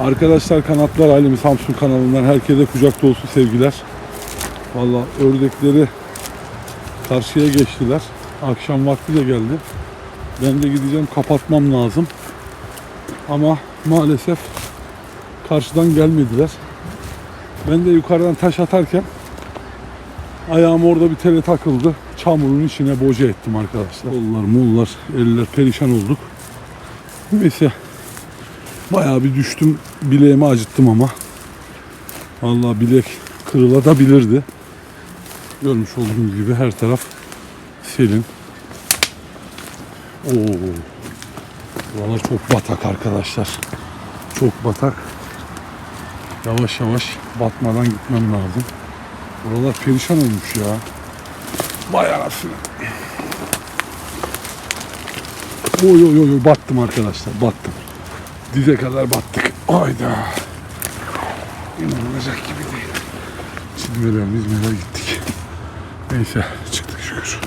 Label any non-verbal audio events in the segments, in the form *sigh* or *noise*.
Arkadaşlar Kanatlar Alemi Samsun kanalından herkese kucak dolusu sevgiler. Valla ördekleri karşıya geçtiler. Akşam vakti de geldi. Ben de gideceğim kapatmam lazım. Ama maalesef karşıdan gelmediler. Ben de yukarıdan taş atarken ayağım orada bir tele takıldı. Çamurun içine boca ettim arkadaşlar. Kollar, mollar, eller perişan olduk. Neyse Bayağı bir düştüm. Bileğimi acıttım ama. Vallahi bilek kırılabilirdi. Görmüş olduğunuz gibi her taraf selin. Oo. Buralar çok batak arkadaşlar. Çok batak. Yavaş yavaş batmadan gitmem lazım. Buralar perişan olmuş ya. Vay anasını. Oy oy oy, battım arkadaşlar battım. Dize kadar battık. Ayda. İnanılacak gibi değil. Çizmeler İzmir'e gittik. Neyse çıktık şükür.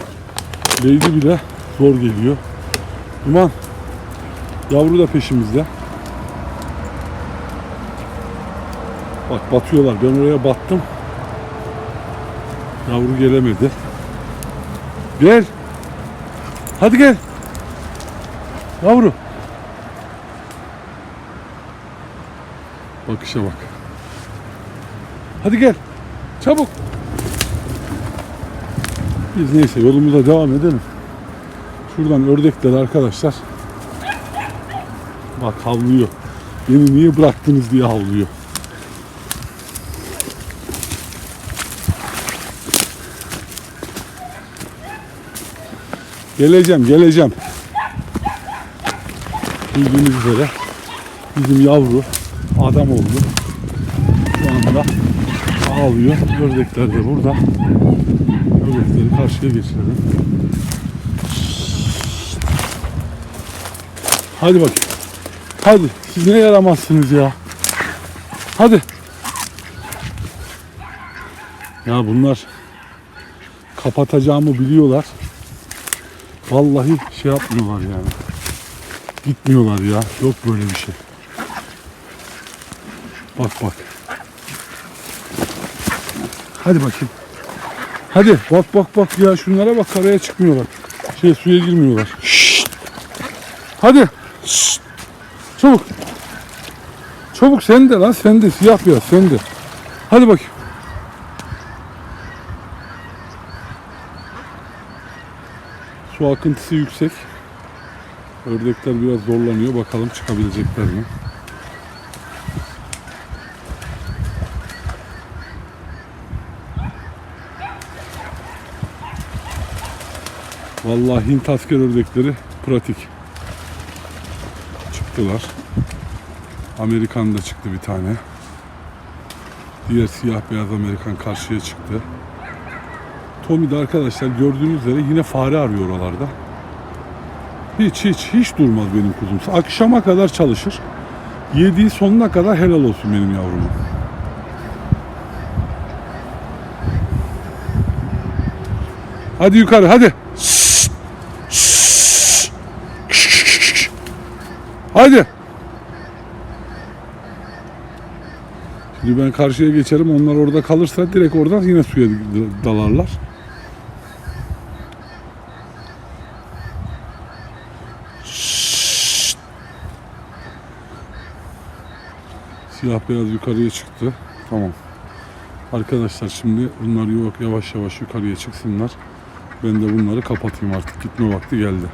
Leydi bile zor geliyor. Duman. Yavru da peşimizde. Bak batıyorlar. Ben oraya battım. Yavru gelemedi. Gel. Hadi gel. Yavru. Bakışa bak. Hadi gel. Çabuk. Biz neyse yolumuza devam edelim. Şuradan ördekler arkadaşlar. Bak havlıyor. Beni niye bıraktınız diye havlıyor. Geleceğim, geleceğim. Bildiğiniz üzere bizim yavru adam oldu. Şu anda ağlıyor. Ördekler de burada. Ördekleri karşıya geçirelim. Hadi bakayım. Hadi. Siz ne yaramazsınız ya. Hadi. Ya bunlar kapatacağımı biliyorlar. Vallahi şey yapmıyorlar yani. Gitmiyorlar ya. Yok böyle bir şey. Bak bak. Hadi bakayım. Hadi bak bak bak ya şunlara bak karaya çıkmıyorlar. Şey suya girmiyorlar. Şşt. Hadi. Şşt. Çabuk. Çabuk sen de lan sen de siyah beyaz sen de. Hadi bakayım. Su akıntısı yüksek. Ördekler biraz zorlanıyor. Bakalım çıkabilecekler mi? Vallahi Hint asker ördekleri pratik. Çıktılar. Amerikan da çıktı bir tane. Diğer siyah beyaz Amerikan karşıya çıktı. Tommy de arkadaşlar gördüğünüz üzere yine fare arıyor oralarda. Hiç hiç hiç durmaz benim kuzum. Akşama kadar çalışır. Yediği sonuna kadar helal olsun benim yavruma. Hadi yukarı hadi. Şşt! Hadi. Şimdi ben karşıya geçerim. Onlar orada kalırsa direkt oradan yine suya dalarlar. Şşt! Siyah beyaz yukarıya çıktı. Tamam. Arkadaşlar şimdi bunlar yok yavaş yavaş yukarıya çıksınlar. Ben de bunları kapatayım artık. Gitme vakti geldi.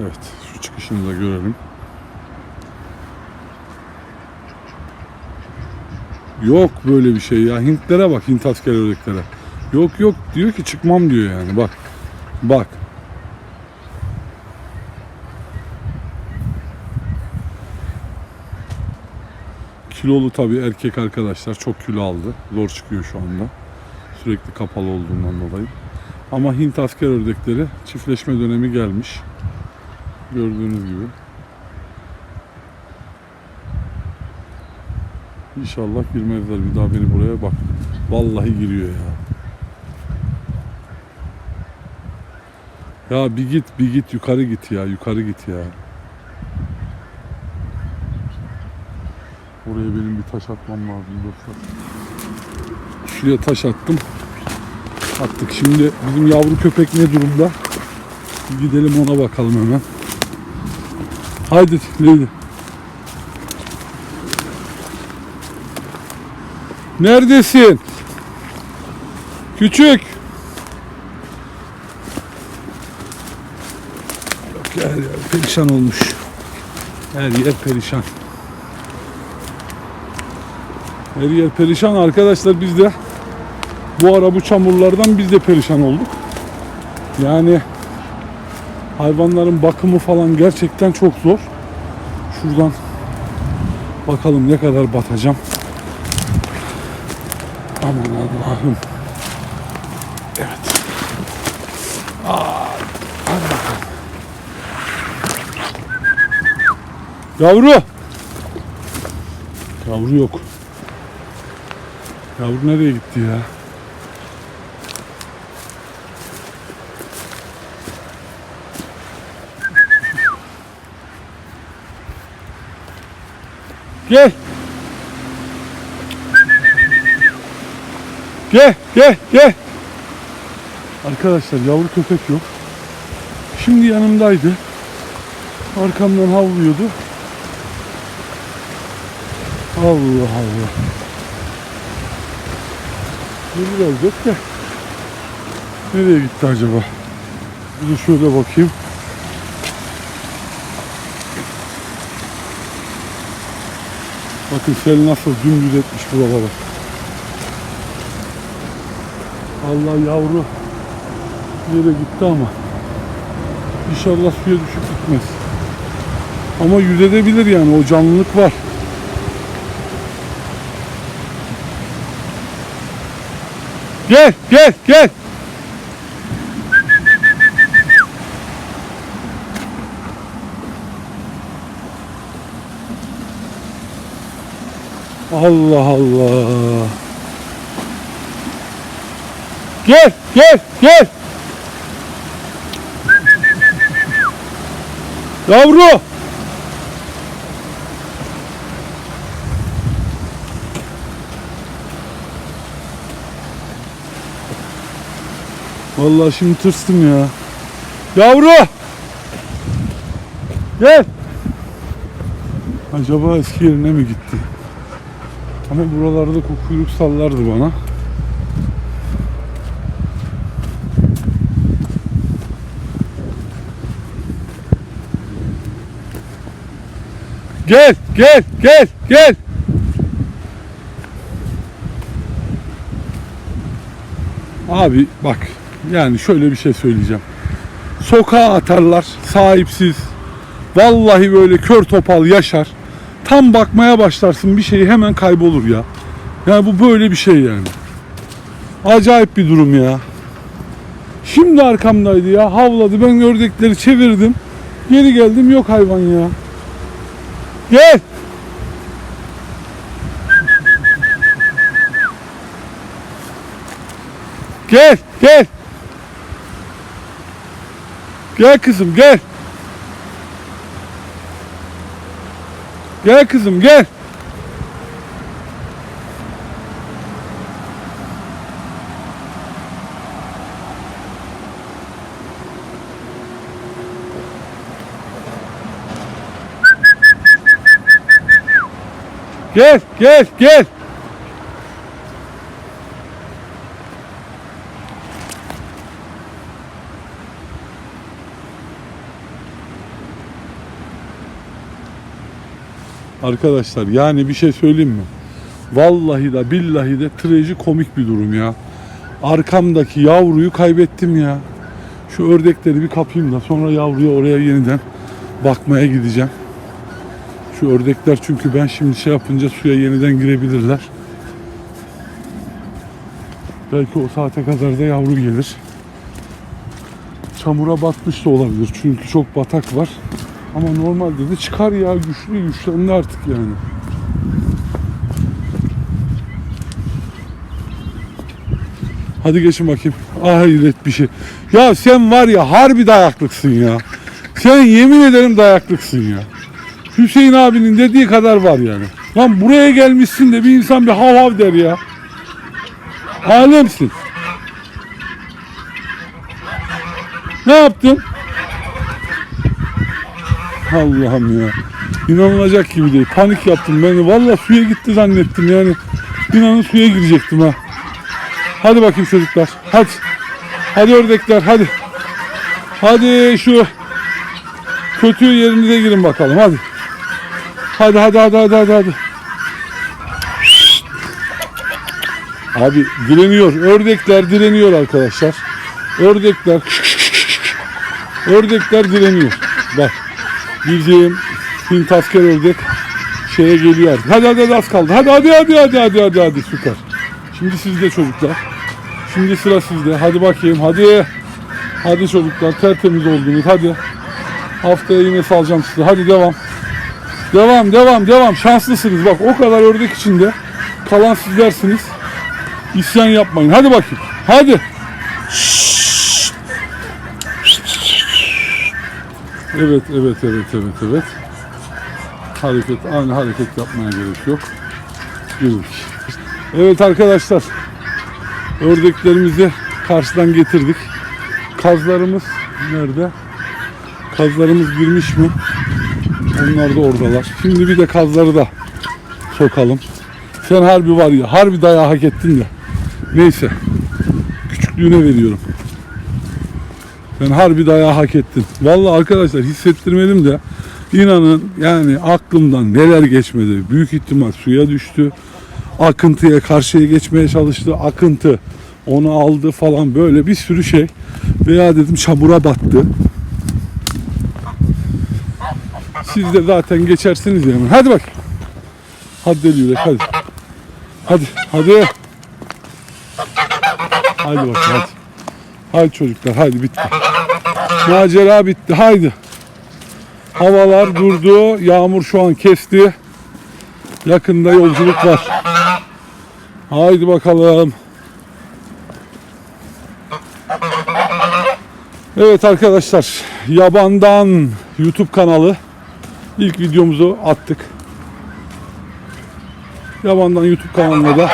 Evet şu çıkışını da görelim. Yok böyle bir şey ya. Hintlere bak Hint asker ördeklere. Yok yok diyor ki çıkmam diyor yani bak. Bak. Kilolu tabii erkek arkadaşlar çok kilo aldı. Zor çıkıyor şu anda. Sürekli kapalı olduğundan dolayı. Ama Hint asker ördekleri çiftleşme dönemi gelmiş. Gördüğünüz gibi. İnşallah girmezler bir daha beni buraya bak. Vallahi giriyor ya. Ya bir git bir git yukarı git ya yukarı git ya. Oraya benim bir taş atmam lazım dostlar. Şuraya taş attım. Attık. Şimdi bizim yavru köpek ne durumda? Gidelim ona bakalım hemen. Haydi Leyli. Neredesin? Küçük. Yok her yer perişan olmuş. Her yer perişan. Her yer perişan arkadaşlar biz de bu ara bu çamurlardan biz de perişan olduk. Yani hayvanların bakımı falan gerçekten çok zor. Şuradan bakalım ne kadar batacağım. Aman Allah'ım. Evet. Aa. Yavru. Yavru yok. Yavru nereye gitti ya? Gel. Gel, gel, gel. Arkadaşlar yavru köpek yok. Şimdi yanımdaydı. Arkamdan havlıyordu. Allah Allah. Gelir elbet de. Nereye gitti acaba? Bir de şöyle bakayım. Bakın sel nasıl dümdüz etmiş buraları. Allah yavru yere gitti ama inşallah suya düşüp gitmez. Ama yüzebilir yani o canlılık var. Gel gel gel. Allah Allah. Gel gel gel. Yavru. Vallahi şimdi tırstım ya. Yavru. Gel. Acaba eski yerine mi gitti? Ama buralarda kuyruk sallardı bana. Gel, gel, gel, gel. Abi bak yani şöyle bir şey söyleyeceğim. Sokağa atarlar sahipsiz. Vallahi böyle kör topal yaşar. Tam bakmaya başlarsın bir şey hemen kaybolur ya. Yani bu böyle bir şey yani. Acayip bir durum ya. Şimdi arkamdaydı ya havladı ben ördekleri çevirdim. Geri geldim yok hayvan ya. Gel. Gel, gel. Gel kızım, gel. Gel kızım, gel. Gel, gel, gel. Arkadaşlar yani bir şey söyleyeyim mi? Vallahi de billahi de trajikomik bir durum ya. Arkamdaki yavruyu kaybettim ya. Şu ördekleri bir kapayım da sonra yavruya oraya yeniden bakmaya gideceğim. Şu ördekler çünkü ben şimdi şey yapınca suya yeniden girebilirler. Belki o saate kadar da yavru gelir. Çamura batmış da olabilir çünkü çok batak var. Ama normalde de çıkar ya güçlü güçlendi artık yani. Hadi geçin bakayım. Ah hayret bir şey. Ya sen var ya harbi dayaklıksın ya. Sen yemin ederim dayaklıksın ya. Hüseyin abinin dediği kadar var yani. Lan buraya gelmişsin de bir insan bir hav hav der ya. Alemsin. Ne yaptın? Allah'ım ya. İnanılacak gibi değil. Panik yaptım beni. Valla suya gitti zannettim yani. İnanın suya girecektim ha. Hadi bakayım çocuklar. Hadi. Hadi ördekler hadi. Hadi şu kötü yerinize girin bakalım hadi. Hadi hadi hadi hadi hadi hadi. Abi direniyor. Ördekler direniyor arkadaşlar. Ördekler Ördekler direniyor. Bak. Bizim Hint asker ördek şeye geliyor artık. Hadi hadi hadi az kaldı. Hadi hadi hadi hadi hadi hadi hadi süper. Şimdi sizde çocuklar. Şimdi sıra sizde. Hadi bakayım hadi. Hadi çocuklar tertemiz oldunuz hadi. Haftaya yine salacağım sizi. Hadi devam. Devam devam devam. Şanslısınız bak o kadar ördek içinde. Kalan sizlersiniz. İsyan yapmayın. Hadi bakayım. Hadi. Evet, evet, evet, evet, evet. Hareket, aynı hareket yapmaya gerek yok. Yürüdük. Evet arkadaşlar. Ördeklerimizi karşıdan getirdik. Kazlarımız nerede? Kazlarımız girmiş mi? Onlar da oradalar. Şimdi bir de kazları da sokalım. Sen harbi var ya, harbi dayağı hak ettin de. Neyse. Küçüklüğüne veriyorum. Sen harbi dayağı hak ettin. Vallahi arkadaşlar hissettirmedim de inanın yani aklımdan neler geçmedi. Büyük ihtimal suya düştü. Akıntıya karşıya geçmeye çalıştı. Akıntı onu aldı falan böyle bir sürü şey. Veya dedim çamura battı. Siz de zaten geçersiniz ya hemen. Hadi bak. Hadi deli yürek hadi. Hadi hadi. Hadi bakayım hadi. Hadi çocuklar hadi bitti. *laughs* Macera bitti haydi. Havalar durdu. Yağmur şu an kesti. Yakında yolculuk var. Haydi bakalım. Evet arkadaşlar Yabandan YouTube kanalı ilk videomuzu attık. Yabandan YouTube kanalına da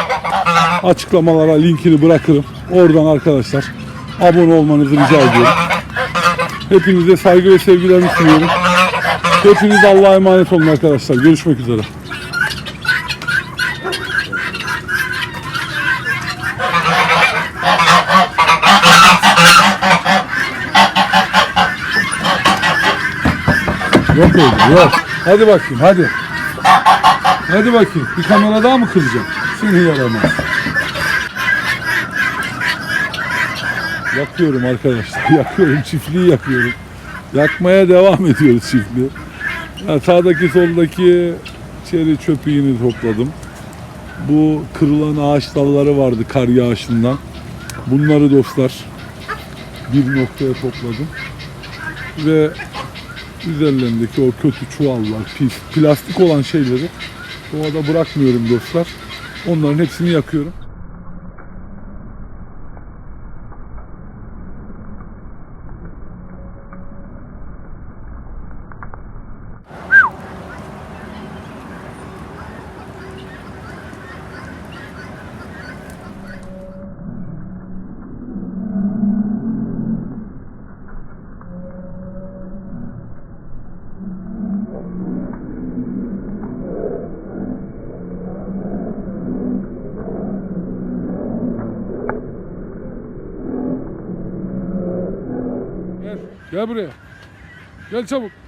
açıklamalara linkini bırakırım. Oradan arkadaşlar abone olmanızı rica ediyorum. Hepinize saygı ve sevgilerimi sunuyorum. Hepiniz Allah'a emanet olun arkadaşlar. Görüşmek üzere. Yok öyle yok. Hadi bakayım hadi. Hadi bakayım. Bir kamera daha mı kıracağım? Seni yaramaz. Yakıyorum arkadaşlar. *laughs* Yakıyorum. Çiftliği yakıyorum. Yakmaya devam ediyoruz çiftliği. Ya sağdaki soldaki çeri çöpü yine topladım. Bu kırılan ağaç dalları vardı kar yağışından. Bunları dostlar bir noktaya topladım. Ve üzerlerindeki o kötü çuvallar, pis, plastik olan şeyleri doğada bırakmıyorum dostlar. Onların hepsini yakıyorum. Gel, gel buraya. Gel çabuk.